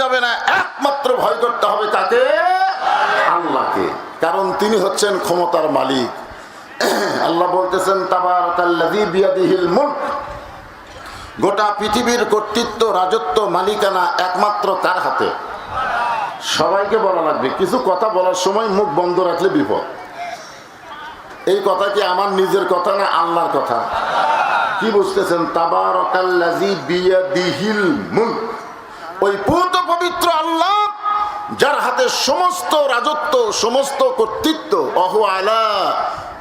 যাবে না, একমাত্র ভয় করতে হবে কাকে? আল্লাহকে। কারণ তিনি হচ্ছেন ক্ষমতার মালিক। আল্লাহ বলতেছেন বিয়াদিহিল গোটা পৃথিবীর কর্তৃত্ব, রাজত্ব, মালিকানা একমাত্র কার হাতে? সবাইকে বলা লাগবে। কিছু কথা বলার সময় মুখ বন্ধ রাখলে বিপদ। এই কথা কি আমার নিজের কথা না আল্লাহর কথা? কি বুঝতেছেন? মুলক। ওই পূত পবিত্র আল্লাহ, যার হাতে সমস্ত রাজত্ব, সমস্ত কর্তৃত্ব, অহ আলা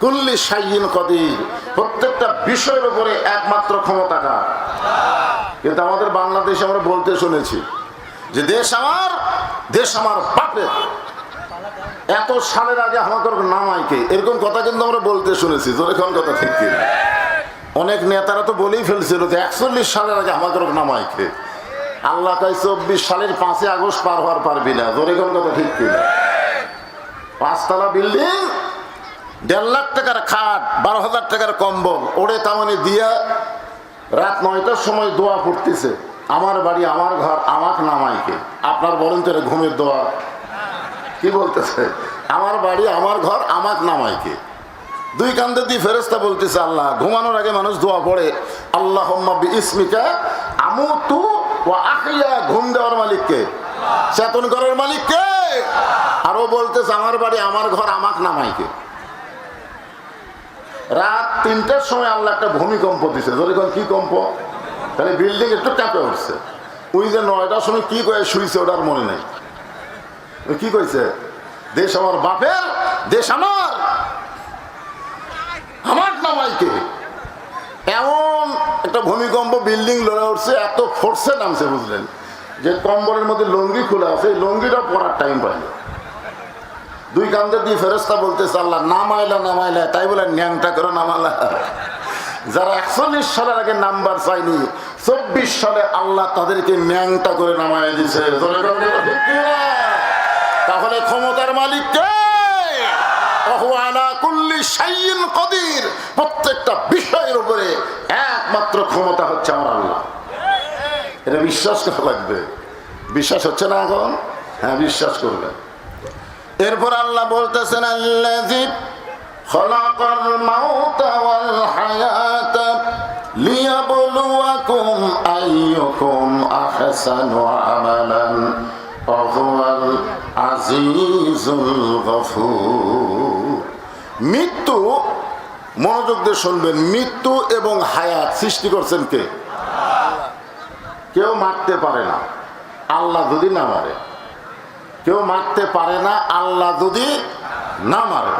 কুল্লি সাইন কদির। প্রত্যেকটা বিষয়ের উপরে একমাত্র ক্ষমতা কার? কিন্তু আমাদের বাংলাদেশে আমরা বলতে শুনেছি যে দেশ আমার দেশ আমার বাপের। এত সালের আগে আমাদের নামাইকে এরকম কথা কিন্তু আমরা বলতে শুনেছি, জোরে কোন কথা ঠিক অনেক নেতারা তো বলেই ফেলছিল যে একচল্লিশ সালের আগে আমাদের নামাইকে আল্লাহ তাই চব্বিশ সালের পাঁচই আগস্ট পার হওয়ার পারবি না। জোরে কোন কথা ঠিক কিনা? পাঁচতলা বিল্ডিং, দেড় লাখ টাকার খাট, বারো হাজার টাকার কম্বল। ওড়ে তামানে দিয়া রাত নয়টার সময় দোয়া পড়তেছে। আমার বাড়ি, আমার ঘর, আমাক নামাইকে আপনার বলেন তো ঘুমের দোয়া। কি বলতেছে? আমার বাড়ি, আমার ঘর, আমাক নামাইকে দুই কান্দে দিয়ে ফেরেস্তা বলতেছে, আল্লাহ, ঘুমানোর আগে মানুষ দোয়া পড়ে। আল্লাহ ইসমিকা আমু তু ও আখিয়া, ঘুম দেওয়ার মালিককে। চেতন করার মালিককে। আরও বলতেছে, আমার বাড়ি, আমার ঘর, আমাক নামাইকে রাত তিনটার সময় আল্লাহ একটা ভূমিকম্প দিছে। ধরে কি কম্প? তাহলে বিল্ডিং একটু কাঁপে উঠছে। ওই যে নয়টার সময় কি করে শুইছে ওটার মনে নেই। কি কইছে? দেশ আমার বাপের, দেশ আমার। আমার নামাইকে একটা ভূমিকম্প, বিল্ডিং লড়ে উঠছে, এত ফোর্সে নামছে, বুঝলেন? যে কম্বলের মধ্যে লঙ্গি খোলা আছে লঙ্গিটা পরার টাইম পাইল দুই কান্দে দিয়ে ফেরস্তা বলতেছে, আল্লাহ, নামাইলা নামাইলা। তাই বলে, ন্যাংটা করে নামালা। যারা একচল্লিশ সালের আগে নাম্বার চাইনি চব্বিশ সালে আল্লাহ তাদেরকে ন্যাংটা করে নামাই দিছে? তাহলে ক্ষমতার মালিক কে? কুল্লি শাইইন কদির। প্রত্যেকটা বিষয়ের উপরে একমাত্র ক্ষমতা হচ্ছে আমার আল্লাহ। এটা বিশ্বাস করা লাগবে। বিশ্বাস হচ্ছে না এখন? হ্যাঁ বিশ্বাস করবেন। এরপর আল্লাহ বলতেছেন মাউতা ওয়াল হায়াতা লিয়াবলুয়াকুম আইয়ুকুম আহসানু আমালান ওয়া হুয়াল আজিজুল গফুর। মৃত্যু, মনোযোগ দিয়ে শুনবেন, মৃত্যু এবং হায়াত সৃষ্টি করছেন কে? কেউ মারতে পারে না, আল্লাহ যদি না মারে। কেউ মারতে পারে না, আল্লাহ যদি না মারে।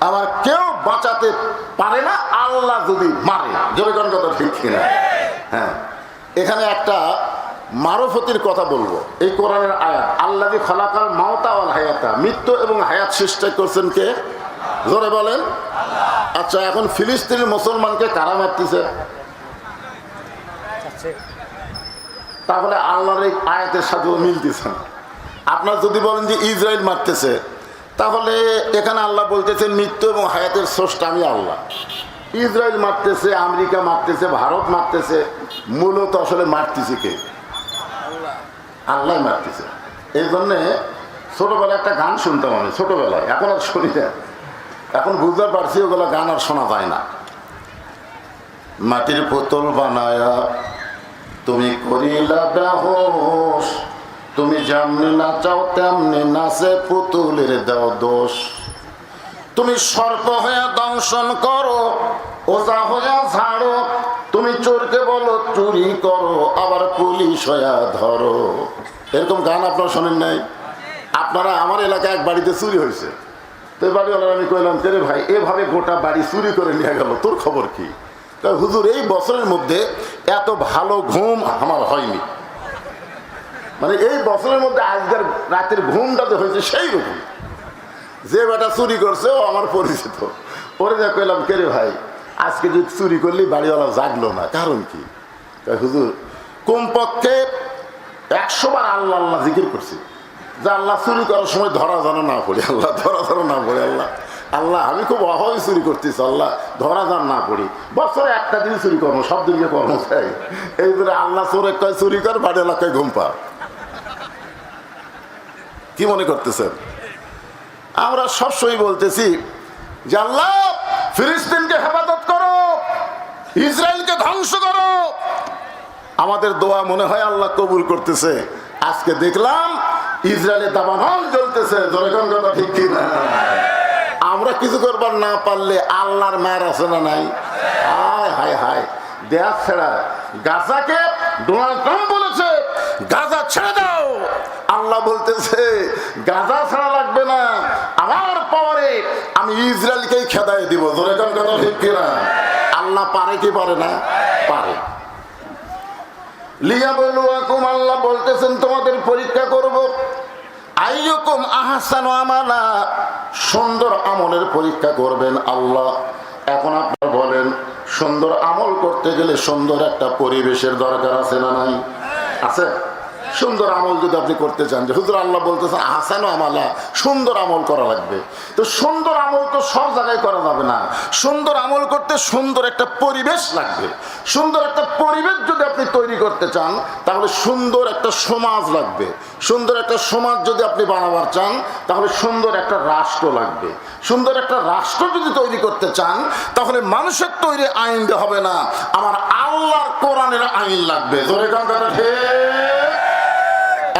আবার কেউ বাঁচাতে পারে না, আল্লাহ যদি মারে। জোরে কোন কথা ঠিক কিনা? হ্যাঁ। এখানে একটা মারফতির কথা বলব। এই কোরআনের আয়াত আল্লাহ খলাকাল মাওতা হায়াতা। মৃত্যু এবং হায়াত সৃষ্টি করছেন কে? জোরে বলেন। আচ্ছা এখন ফিলিস্তিনি মুসলমানকে কারা মারতেছে? তাহলে আল্লাহর এই আয়াতের সাথেও মিলতেছে আপনার যদি বলেন যে ইসরায়েল মারতেছে, তাহলে এখানে আল্লাহ বলতেছেন মৃত্যু এবং হায়াতের স্রষ্টা আমি আল্লাহ। ইসরায়েল মারতেছে, আমেরিকা মারতেছে, ভারত মারতেছে, মূলত আসলে মারতেছে কে? আল্লাহ মারতেছে। এই জন্যে ছোটোবেলায় একটা গান শুনতাম আমি, ছোটোবেলায়, এখন আর শুনি না। এখন বুঝতে পারছি ওগুলো গান আর শোনা যায় না। মাটির পুতুল বানায়া তুমি করিলা বেহোশ তুমি যেমনি নাচাও তেমনি নাচে পুতুলের দাও দোষ। তুমি সর্প হয়ে দংশন করো, ওজা হয়ে ঝাড়ো, তুমি চোরকে বলো চুরি করো, আবার পুলিশ হয়ে ধরো। এরকম গান আপনারা শোনেন নাই? আপনারা আমার এলাকায় এক বাড়িতে চুরি হয়েছে। তো বাড়িওয়ালার আমি কইলাম রে ভাই, এভাবে গোটা বাড়ি চুরি করে নিয়ে গেল, তোর খবর কি? তা হুজুর, এই বছরের মধ্যে এত ভালো ঘুম আমার হয়নি। মানে এই বছরের মধ্যে আজকের রাতের ঘুমটা যে হয়েছে সেই রকম যে বেটা চুরি করছে, ও আমার পরিচিত। পরে যা কইলাম, কে রে ভাই, আজকে যদি চুরি করলি, বাড়িওয়ালা জাগলো না, কারণ কি? হুজুর, কমপক্ষে একশো বার আল্লাহ আল্লাহ জিকির করছি। যে আল্লাহ চুরি করার সময় ধরা যেন না পড়ি, আল্লাহ ধরা যেন না পড়ে, আল্লাহ আল্লাহ, আমি খুব অভাবে চুরি করতেছি, আল্লাহ, ধরা যান না পড়ি। বছরে একটা দিন চুরি করব, সব দিনকে কর্ম চাই এই জন্য আল্লাহ চোরে কয় চুরি কর, বাড়ি এলাকায় ঘুম পা। কি মনে করতেছেন? আমরা সবসময় বলতেছি যে আল্লাহ, ফিলিস্তিনকে হেফাজত করো, ইসরায়েলকে ধ্বংস করো। আমাদের দোয়া মনে হয় আল্লাহ কবুল করতেছে। আজকে দেখলাম ইসরায়েলের দাবানল জ্বলতেছে, জনগণ ঠিক কি না আমরা কিছু করবার না পারলে আল্লাহর মায়ের আছে না নাই? হায় হায় হায়। দেয়া ছেড়া। গাজাকে ডোনাল্ড ট্রাম্প বলেছে, গাজা ছেড়ে দাও। আল্লাহ বলতেছে, গাজা ছাড়া লাগবে না। আমার পাওয়ারে আমি ইসরায়েলকেই খেদাই দিব। জনগণ কথা ঠিক কিনা? আল্লাহ পারে কি পারে না? পারে। পরিবেশের দরকার আছে না নাই? আছে? সুন্দর আমল যদি আপনি করতে চান, যে হুজুর আল্লাহ বলতেছেন, আহসান আমালা, সুন্দর আমল করা লাগবে। তো সুন্দর আমল তো সব জায়গায় করা যাবে না। সুন্দর আমল করতে সুন্দর একটা পরিবেশ লাগবে। সুন্দর একটা পরিবেশ যদি তৈরি করতে চান, তাহলে সুন্দর একটা সমাজ লাগবে। সুন্দর একটা সমাজ যদি আপনি বানাবার চান, তাহলে সুন্দর একটা রাষ্ট্র লাগবে। সুন্দর একটা রাষ্ট্র যদি তৈরি করতে চান, তাহলে মানুষের তৈরি আইন হবে না, আমার আল্লাহর কোরআনের আইন লাগবে?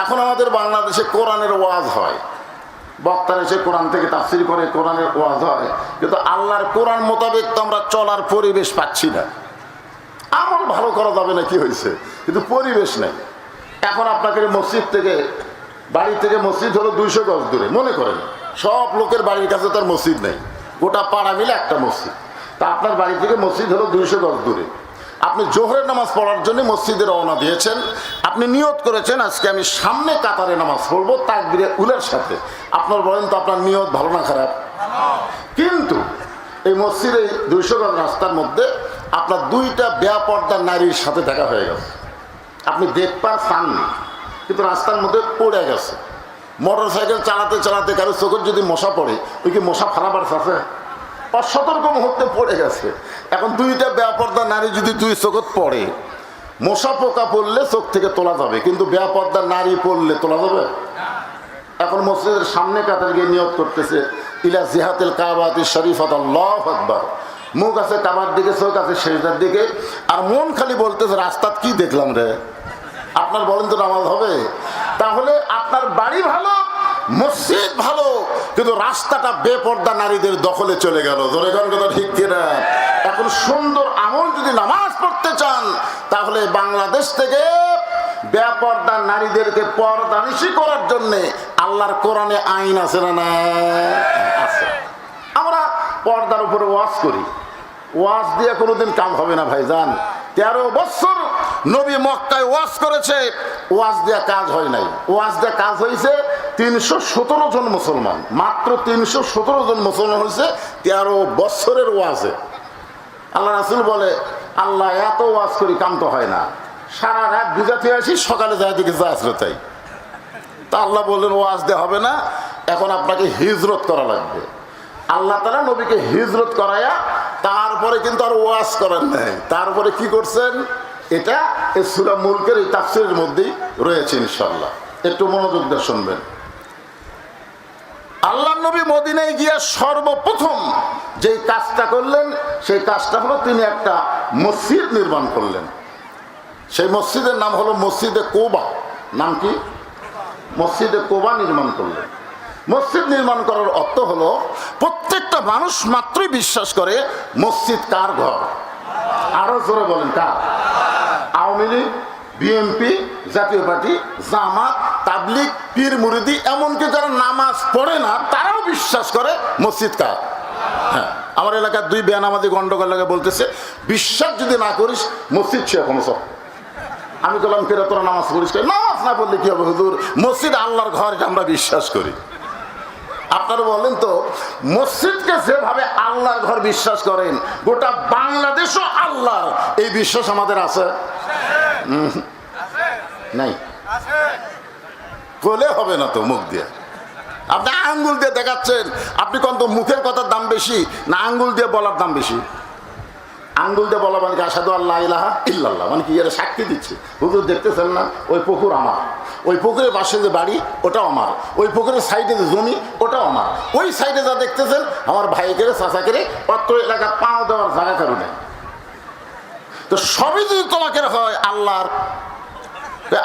এখন আমাদের বাংলাদেশে কোরআনের ওয়াজ হয়। বক্তার এসে কোরআন থেকে তাফসির করে, কোরআনের ওয়াজ হয়। কিন্তু আল্লাহর কোরআন মোতাবেক তো আমরা চলার পরিবেশ পাচ্ছি না। আমল ভালো করা যাবে না, কি হয়েছে? কিন্তু পরিবেশ নেই। এখন আপনাকে মসজিদ থেকে, বাড়ি থেকে মসজিদ হলো দুইশো গজ দূরে, মনে করেন। সব লোকের বাড়ির কাছে তার মসজিদ নেই। গোটা পাড়া মিলে একটা মসজিদ। তা আপনার বাড়ি থেকে মসজিদ হলো দুইশো গজ দূরে। আপনি জোহরের নামাজ পড়ার জন্য মসজিদে রওনা দিয়েছেন। আপনি নিয়ত করেছেন, আজকে আমি সামনে কাতারে নামাজ পড়ব তাকবিরে উলের সাথে। আপনার বলেন তো আপনার নিয়ত ভালো না খারাপ? কিন্তু এই মসজিদে দুইশো গজ রাস্তার মধ্যে আপনার দুইটা বেয়াপর্দা নারীর সাথে দেখা হয়ে গেছে। আপনি দেখবার চাননি কিন্তু রাস্তার মধ্যে পড়ে গেছে। মোটর সাইকেল চালাতে চালাতে কারও চোখের যদি মশা পড়ে, ওই কি মশা ফালাবার আছে অসতর্ক মুহূর্তে পড়ে গেছে। এখন দুইটা বেয়াপর্দা নারী যদি দুই চোখত পড়ে, মশা পোকা পড়লে চোখ থেকে তোলা যাবে, কিন্তু বেয়াপর্দা নারী পড়লে তোলা যাবে? এখন মসজিদের সামনে কাতার গিয়ে নিয়োগ করতেছে, ইলা জিহাতিল কাবাতি শরীফত আল্লাহ আকবার। মুখ আছে কাবার দিকে, চোখ আছে শেষদার দিকে। আর মন খালি বলতেছে, রাস্তাত কি দেখলাম রে? আপনার বলেন তো নামাজ হবে? তাহলে আপনার বাড়ি ভালো, মসজিদ ভালো, কিন্তু রাস্তাটা বেপর্দা নারীদের দখলে চলে গেল। ঠিক এখন সুন্দর আমল যদি নামাজ পড়তে চান, তাহলে বাংলাদেশ থেকে বেপর্দা নারীদেরকে পর্দা পর্দানিশি করার জন্য আল্লাহর কোরআনে আইন আছে না না আছে। আমরা পর্দার উপরে ওয়াজ করি। ওয়াজ দিয়ে কোনোদিন কাম হবে না ভাইজান। তেরো বছর নবী মক্কায় ওয়াজ করেছে, ওয়াজ দিয়ে কাজ হয় নাই। ওয়াজ দিয়ে কাজ হয়েছে তিনশো সতেরো জন মুসলমান। মাত্র তিনশো সতেরো জন মুসলমান হয়েছে তেরো বছরের ওয়াজে। আল্লাহ রাসুল বলে, আল্লাহ এত ওয়াজ করি কাম তো হয় না। সারা রাত বুঝাতে আসি, সকালে যায় দিকে যা আসলে তাই। তা আল্লাহ বললেন, ওয়াজ দেওয়া হবে না, এখন আপনাকে হিজরত করা লাগবে। আল্লাহ তালা নবীকে হিজরত করায়া তারপরে কিন্তু আর ওয়াজ করেন নাই। তারপরে কি করছেন? এটা সুরা মুলকের এই তাফসিরের মধ্যেই রয়েছে ইনশাল্লাহ একটু মনোযোগ দিয়ে শুনবেন। আল্লাহ নবী মদিনায় গিয়ে সর্বপ্রথম যেই কাজটা করলেন, সেই কাজটা হলো তিনি একটা মসজিদ নির্মাণ করলেন। সেই মসজিদের নাম হলো মসজিদে কোবা। নাম কি? মসজিদে কোবা নির্মাণ করলেন। মসজিদ নির্মাণ করার অর্থ হলো, প্রত্যেকটা মানুষ মাত্রই বিশ্বাস করে মসজিদ কার ঘর? আরও জোরে বলেন কার? Awami League, BNP, Jatiya Party, Jamaat, Tabligh, পীর মুরিদি, এমনকি যারা নামাজ পড়ে না, তারাও বিশ্বাস করে মসজিদ কার? হ্যাঁ আমার এলাকার দুই বেয়ানামাজি গন্ডগোল লাগে বলতেছে, বিশ্বাস যদি না করিস, মসজিদ সে কোনো সব। আমি বললাম ফেরা তোরা নামাজ পড়িস? নামাজ না পড়লে কি হবে হুজুর? মসজিদ আল্লাহর ঘর, এটা আমরা বিশ্বাস করি। আপনারা বলেন তো, মসজিদকে যেভাবে আল্লাহর ঘর বিশ্বাস করেন, গোটা বাংলাদেশও আল্লাহ এই বিশ্বাস আমাদের আছে? নাই। বলে হবে না তো মুখ দিয়ে। আপনি আঙ্গুল দিয়ে দেখাচ্ছেন, আপনি কোন তো মুখের কথার দাম বেশি, না আঙ্গুল দিয়ে বলার দাম বেশি? আঙ্গুল দিয়ে বলা মানে আসাদু আল্লাহ ইলাহা ইল্লাল্লাহ মানে কি, এরা সাক্ষী দিচ্ছে। হুজুর দেখতেছেন না, ওই পুকুর আমার। ওই পুকুরের পাশে যে বাড়ি, ওটাও আমার। ওই পুকুরের সাইডে যে জমি, ওটাও আমার। ওই সাইডে যা দেখতেছেন, আমার ভাইকে চাষা করে অত্র এলাকা পাও দেওয়ার জায়গা কারণে। তো সবই যদি তোমাকে হয়, আল্লাহর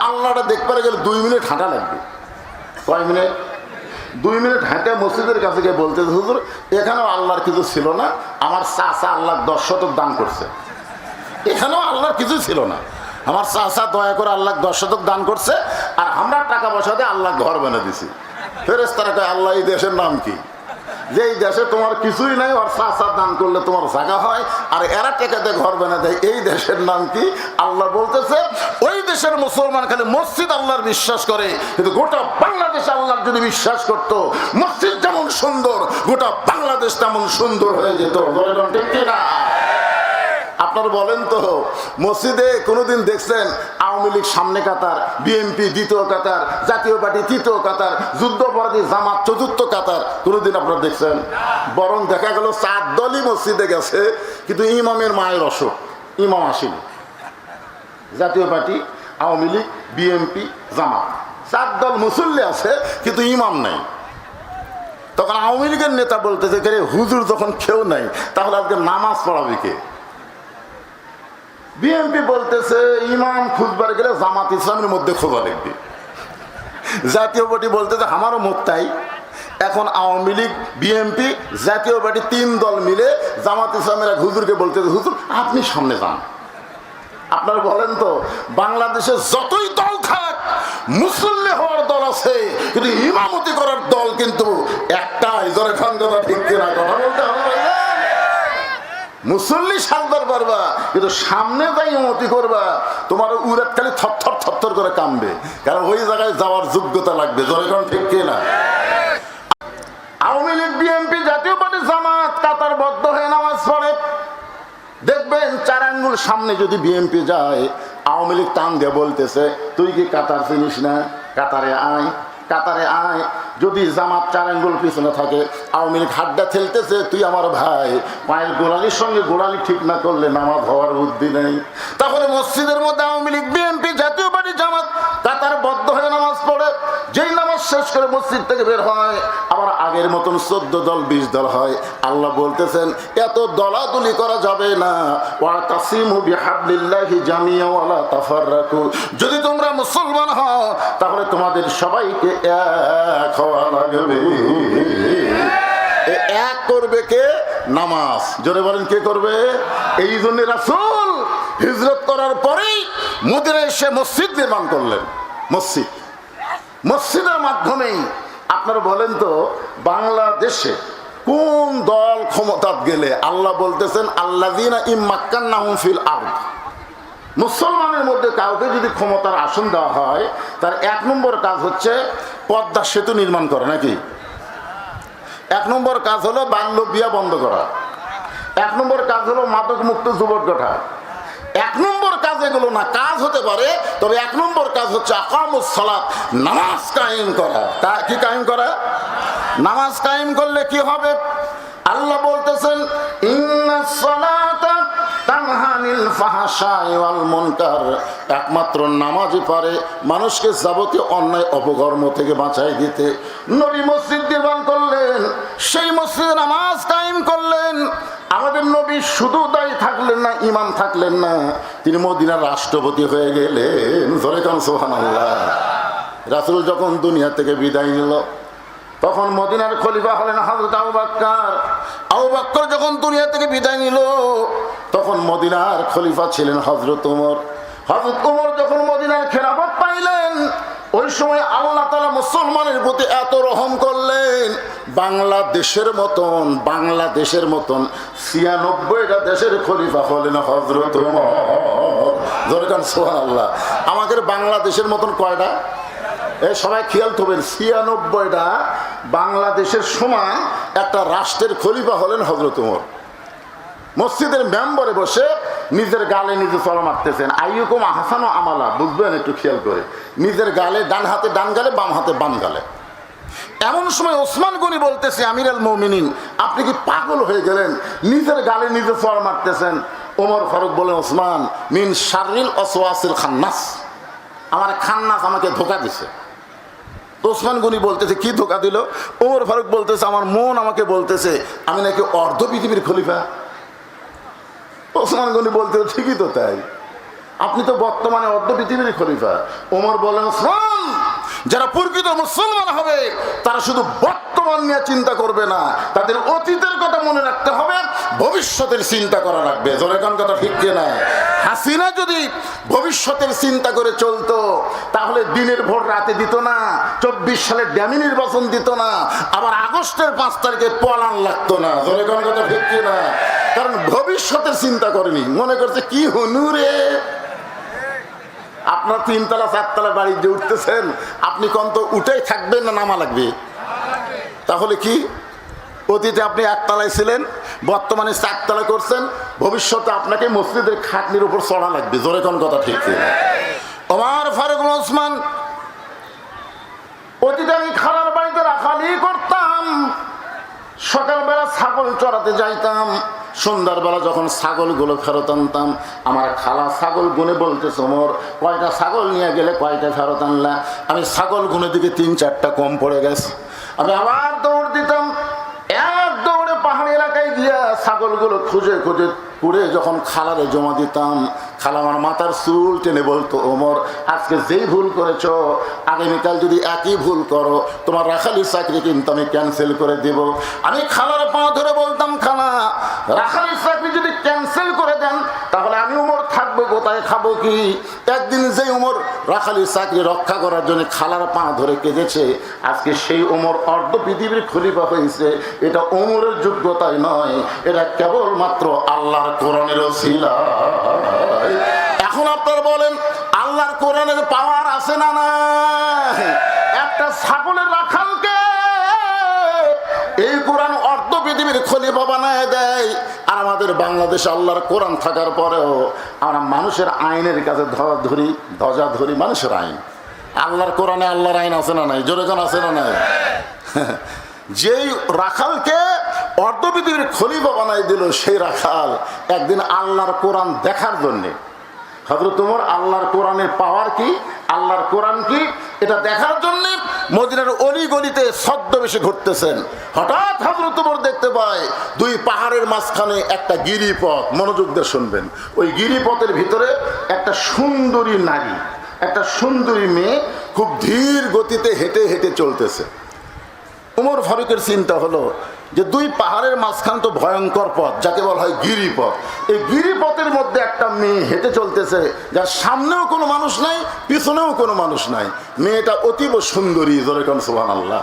আল্লাহটা দেখতে গেলে দুই মিনিট হাঁটা লাগবে। কয় মিনিট? দুই মিনিট হাঁটে মসজিদের কাছে গিয়ে বলতে হুজুর, এখানেও আল্লাহর কিছু ছিল না। আমার চাষা আল্লাহ দশ শতক দান করছে। এখানেও আল্লাহর কিছু ছিল না। আমার চাষা দয়া করে আল্লাহ দশ শতক দান করছে, আর আমরা টাকা পয়সা দিয়ে আল্লাহ ঘর বানিয়ে দিছি। ফেরেস তারা কয়, আল্লাহ, এই দেশের নাম কি? যে এই দেশে তোমার কিছুই নাই আর চাষা দান করলে তোমার জায়গা হয়, আর এরা টেকাতে ঘর বানা দেয়, এই দেশের নাম কি? আল্লাহ বলতেছে, ওই দেশের মুসলমান খালি মসজিদ আল্লাহর বিশ্বাস করে, কিন্তু গোটা বাংলাদেশ আল্লাহর যদি বিশ্বাস করত, মসজিদ যেমন সুন্দর, গোটা বাংলাদেশ তেমন সুন্দর হয়ে যেত। ঠিক না? আপনার বলেন তো, মসজিদে কোনোদিন দেখছেন আওয়ামী লীগ সামনে কাতার বিএনপি দ্বিতীয় কাতার, জাতীয় পার্টি তৃতীয় কাতার যুদ্ধপরাধী জামাত চতুর্থ কাতার, কোনোদিন আপনারা দেখছেন? বরং দেখা গেল চার দলই মসজিদে গেছে, কিন্তু ইমামের মায়ের অসুখ, ইমাম আসেনি। Jatiya Party, Awami League BNP Jamaat. চার দল মুসল্লি আছে, কিন্তু ইমাম নাই। তখন আওয়ামী লীগের নেতা বলতেছে হুজুর যখন কেউ নাই, তাহলে আজকে নামাজ পড়াবে কে? বিএনপি বলতেছে, ইমাম খুঁজবার গেলে জামাত ইসলামের মধ্যে খোঁজা লিখবে জাতীয় পার্টি বলতেছে, আমারও মত তাই। এখন Awami League, BNP, Jatiya Party তিন দল মিলে জামাত ইসলামের এক হুজুরকে বলতেছে, হুজুর, আপনি সামনে যান। আপনারা বলেন তো, বাংলাদেশে যতই দল থাক, মুসল্লি হওয়ার দল আছে, কিন্তু ইমামতি করার দল কিন্তু একটাই, জোরে খান। মুসল্লি সাজবার পারবা কিন্তু সামনে যাই ইমতি করবা, তোমার উড়াত খালি থরথর থরথর করে কামবে। কারণ ওই জায়গায় যাওয়ার যোগ্যতা লাগবে। কারণ ঠিক কিনা Awami League, BNP Jatiya Party, Jamaat কাতার বদ্ধ হয়ে নামাজ পড়ে। দেখবেন চার আঙ্গুল সামনে যদি বিএনপি যায়, আওয়ামী লীগ টান দিয়ে বলতেছে, তুই কি কাতার চিনিস না? কাতারে আয়। কাতারে আয়। যদি জামাত চার আঙ্গুল পিছনে থাকে, আওয়ামী লীগ হাড্ডা খেলতেছে তুই আমার ভাই। পায়ের গোড়ালির সঙ্গে গোড়ালি ঠিক না করলে নামাজ হওয়ার বুদ্ধি নেই। তারপরে মসজিদের মধ্যে Awami League, BNP Jatiya Party Jamaat কাতার বদ্ধ হয়ে নামাজ পড়ে যেই নামাজ শেষ করে মসজিদ থেকে বের হয়। আবার আগের মতন চোদ্দ দল, বিশ দল হয়। আল্লাহ বলতেছেন, এত দলাদলি করা যাবে না। ওয়া যদি তোমরা মুসলমান হও, তাহলে তোমাদের সবাইকে এক হওয়া লাগবে। এক করবে কে? নামাজ। জোরে বলেন, কে করবে? এই জন্য রাসূল হিজরত করার পরেই মদিনা এসে মসজিদ নির্মাণ করলেন। মসজিদ। মসজিদের মাধ্যমেই। আপনারা বলেন তো, বাংলাদেশে কোন দল ক্ষমতাত গেলে আল্লাহ বলতেছেন আল্লাহ ফিল আর্দ মুসলমানের মধ্যে কাউকে যদি ক্ষমতার আসন দেওয়া হয়, তার এক নম্বর কাজ হচ্ছে পদ্মা সেতু নির্মাণ করা, নাকি? এক নম্বর কাজ হলো বাল্য বিয়া বন্ধ করা। এক নম্বর কাজ হলো মাদক মুক্ত যুবক গঠা। এক নম্বর কাজ এগুলো না কাজ হতে পারে, তবে এক নম্বর কাজ হচ্ছে আকামুস নামাজ কায়েম করা। তা কি কায়েম করা? নামাজ কায়েম করলে কি হবে? আল্লাহ বলতেছেন একমাত্র নামাজই পারে মানুষকে যাবতীয় অন্যায় অপকর্ম থেকে বাঁচাই দিতে। নবী মসজিদ নির্মাণ করলেন, সেই মসজিদে নামাজ কায়েম করলেন। আমাদের নবী শুধু দায়ী থাকলেন না, ইমাম থাকলেন না। তিনি মদিনার রাষ্ট্রপতি হয়ে গেলেন। ধরে সোহান আল্লাহ রাসুল যখন দুনিয়া থেকে বিদায় নিল, তখন মদিনার খলিফা হলেন হজরত আবু বাক্কার আবু বাক্কর যখন দুনিয়া থেকে বিদায় নিল, তখন মদিনার খলিফা ছিলেন হজরত উমর। হজরত উমর যখন মদিনার খেলাফত পাইলেন ওই সময় আল্লাহ তালা মুসলমানের প্রতি এত রহম করলেন, বাংলাদেশের মতন বাংলাদেশের মতন ছিয়ানব্বইটা দেশের খলিফা হলেন হজরত সোহান আল্লাহ আমাদের বাংলাদেশের মতন কয়টা? এই সবাই খেয়াল করবেন, ছিয়ানব্বইটা বাংলাদেশের সময় একটা রাষ্ট্রের খলিফা হলেন হজরত উমর মসজিদের মেম্বরে বসে নিজের গালে নিজে চলা মারতেছেন। আইয়ুকুম হাসানো আমালা, বুঝবেন একটু খেয়াল করে। নিজের গালে ডান হাতে ডান গালে, বাম হাতে বাম গালে। এমন সময় ওসমান গনি বলতেছে, আমির আল মৌমিনিন, আপনি কি পাগল হয়ে গেলেন? নিজের গালে নিজে চড় মারতেছেন। ওমর ফারুক বলে, ওসমান, মিন শারিল অসওয়াসিল খান্নাস। আমার খান্নাস আমাকে ধোকা দিছে। ওসমান গনি বলতেছে, কি ধোকা দিল? ওমর ফারুক বলতেছে, আমার মন আমাকে বলতেছে, আমি নাকি অর্ধ পৃথিবীর খলিফা। ওসমান গনি বলতে ঠিকই তো তাই। আপনি তো বর্তমানে অর্ধ পৃথিবীর খলিফা। ওমর বলেন যারা প্রকৃত মুসলমান হবে, তারা শুধু বর্তমান নিয়ে চিন্তা করবে না। তাদের অতীতের কথা মনে রাখতে হবে, ভবিষ্যতের চিন্তা করা লাগবে। জনগণ কথা ঠিক না হাসিনা যদি ভবিষ্যতের চিন্তা করে চলতো, তাহলে দিনের ভোর রাতে দিত না, চব্বিশ সালের ড্যামি নির্বাচন দিত না, আবার আগস্টের পাঁচ তারিখে পলান লাগতো না। জনগণ কথা ঠিক না কারণ ভবিষ্যতের চিন্তা করেনি। মনে করছে, কি হনুরে আপনার তিনতলা, চারতলা বাড়িতে উঠতেছেন, আপনি কন্ত উঠেই থাকবেন না নামা লাগবে? তাহলে কি? অতীতে আপনি একতলায় ছিলেন, বর্তমানে চারতলা করছেন, ভবিষ্যতে আপনাকে মসজিদের খাটনির উপর চড়া লাগবে। জোরে কোন কথা ঠিক কিনা? ওমর ফারুক ওসমান, অতীতে আমি খালার বাড়িতে রাখালি করতাম, সকালবেলা ছাগল চড়াতে যাইতাম সন্ধ্যার যখন ছাগলগুলো ফেরত আনতাম, আমার খালা ছাগল গুনে বলতে সমর কয়টা ছাগল নিয়ে গেলে কয়টা ফেরত আনলা? আমি ছাগল গুনে দিকে তিন চারটা কম পড়ে গেছে। আমি আবার দৌড় দিতাম। এক দৌড়ে পাহাড়ি এলাকায় গিয়া ছাগলগুলো খুঁজে খুঁজে পুড়ে যখন খালারে জমা দিতাম, খালা আমার মাথার চুল টেনে বলতো, ওমর, আজকে যেই ভুল করেছ, আগামীকাল যদি একই ভুল করো, তোমার রাখালি চাকরি কিন্তু আমি ক্যান্সেল করে দেব। আমি খালার পা ধরে বলতাম, খালা রাখালির চাকরি যদি ক্যান্সেল করে দেন, তাহলে আমি উমর থাকব কোথায়, খাব কি? একদিন যে উমর রাখালির চাকরি রক্ষা করার জন্য খালার পা ধরে কেঁদেছে, আজকে সেই উমর অর্ধ পৃথিবীর খলিফা হয়েছে। এটা উমরের যোগ্যতাই নয়, এটা কেবলমাত্র আল্লাহর কোরআনের শিলা এখন আপনারা বলেন, আল্লাহর কোরআনের পাওয়ার আছে না না একটা ছাগলের রাখালকে এই কোরআন পৃথিবীর খলিফা বানায় দেয়। আর আমাদের বাংলাদেশে আল্লাহর কোরআন থাকার পরেও আমরা মানুষের আইনের কাছে ধরা ধরি, ধ্বজা ধরি, মানুষের আইন। আল্লাহর কোরআনে আল্লাহর আইন আছে না নাই? জোরেখান আছে না নাই? যেই রাখালকে অর্ধ পৃথিবীর খলিফা বানাই দিল, সেই রাখাল একদিন আল্লাহর কোরআন দেখার জন্যে। হজরত তোমার আল্লাহর কোরআনের পাওয়ার কি? আল্লাহর কোরআন কি? এটা দেখার জন্য মদিনার অলি গলিতে ছদ্মবেশে ঘুরতেছেন। হঠাৎ হজরত তোমার দেখতে পায়, দুই পাহাড়ের মাঝখানে একটা গিরিপথ। মনোযোগ দিয়ে শুনবেন। ওই গিরিপথের ভিতরে একটা সুন্দরী নারী, একটা সুন্দরী মেয়ে খুব ধীর গতিতে হেঁটে হেঁটে চলতেছে। উমর ফারুকের চিন্তা হলো যে দুই পাহাড়ের মাঝখান তো ভয়ঙ্কর পথ, যাকে বলা হয় গিরিপথ। এই গিরিপথের মধ্যে একটা মেয়ে হেঁটে চলতেছে, যার সামনেও কোনো মানুষ নাই, পিছনেও কোনো মানুষ নাই। মেয়েটা অতীব সুন্দরী, জোরে কোন আল্লাহ